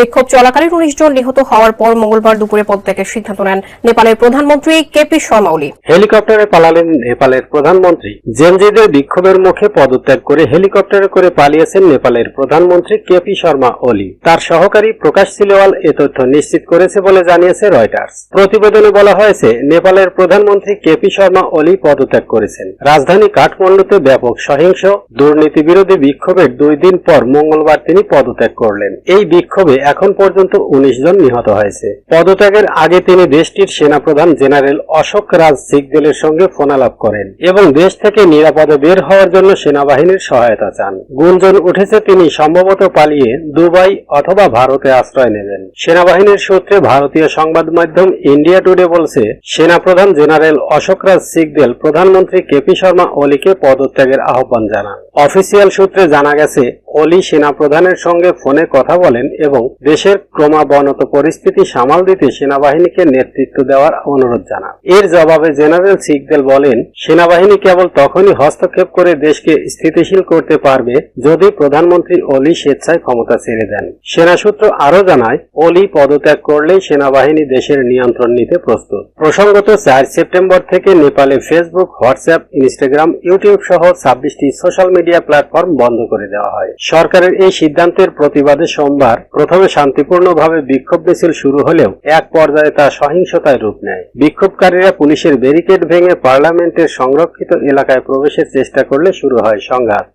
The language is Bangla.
বিক্ষোভ চলাকালীন উনিশ জন নিহত হওয়ার পর মঙ্গলবার দুপুরে পদত্যাগের সিদ্ধান্ত নেন নেপালের প্রধানমন্ত্রী কেপি শর্মা ওলি। হেলিকপ্টারে পালালেন নেপালের প্রধানমন্ত্রী। জেনজিদের বিক্ষোভের মুখে পদত্যাগ করে হেলিকপ্টারে করে পালিয়েছেন নেপালের প্রধানমন্ত্রী কেপি শর্মা ওলি। তার সহকারী প্রকাশ সিলেওয়াল এ তথ্য নিশ্চিত করেছে বলে জানিয়েছে রয়টার্স। প্রতিবেদনে বলা হয়েছে, নেপালের প্রধানমন্ত্রী কেপি শর্মা ওলি পদত্যাগ করেছেন। রাজধানী কাঠমান্ডুতে ব্যাপক সহিংস দুর্নীতি বিরোধী বিক্ষোভের দুই দিন পর মঙ্গলবার তিনি পদত্যাগ করলেন। এই বিক্ষোভে এখন পর্যন্ত উনিশ জন নিহত হয়েছে। পদত্যাগের আগে তিনি দেশটির সেনাপ্রধান জেনারেল অশোক রাজ সিগদেলের সঙ্গে ফোনালাপ করেন এবং দেশ থেকে নিরাপদে বের হওয়ার জন্য সেনাবাহিনীর সহায়তা চান। গুঞ্জন উঠেছে, তিনি সম্ভবত পালিয়ে দুবাই অথবা ভারতে আশ্রয় নেবেন। সেনাবাহিনীর সূত্রে ভারতীয় সংবাদ মাধ্যম ইন্ডিয়া টুডে বলছে, সেনাপ্রধান জেনারেল অশোক রাজ সিগদেল প্রধানমন্ত্রী কেপি শর্মা ওলিকে পদত্যাগের আহ্বান জানান। অফিসিয়াল সূত্রে জানা গেছে ওলি সেনাপ্রধানের সঙ্গে ফোনে কথা বলেন এবং দেশের ক্রমাবনত পরিস্থিতি সামাল দিতে সেনাবাহিনীকে নেতৃত্ব দেওয়ার অনুরোধ জানান। এর জবাবে জেনারেল সিকদেল বলেন, সেনাবাহিনী কেবল তখনই হস্তক্ষেপ করে দেশকে স্থিতিশীল করতে পারবে যদি প্রধানমন্ত্রী অলি স্বেচ্ছায় ক্ষমতা ছেড়ে দেন। সেনা সূত্র আরও জানায়, অলি পদত্যাগ করলেই সেনাবাহিনী দেশের নিয়ন্ত্রণ নিতে প্রস্তুত। প্রসঙ্গত চার সেপ্টেম্বর থেকে নেপালে ফেসবুক, হোয়াটসঅ্যাপ, ইনস্টাগ্রাম, ইউটিউব সহ ছাব্বিশটি সোশ্যাল মিডিয়া প্ল্যাটফর্ম বন্ধ করে দেওয়া হয়। সরকারের এই সিদ্ধান্তের প্রতিবাদে সোমবার প্রথমে শান্তিপূর্ণভাবে বিক্ষোভ মিছিল শুরু হলেও এক পর্যায়ে তা সহিংসতায় রূপ নেয়। বিক্ষোভকারীরা পুলিশের ব্যারিকেড ভেঙে পার্লামেন্টের সংরক্ষিত এলাকায় প্রবেশের চেষ্টা করলে শুরু হয় সংঘাত।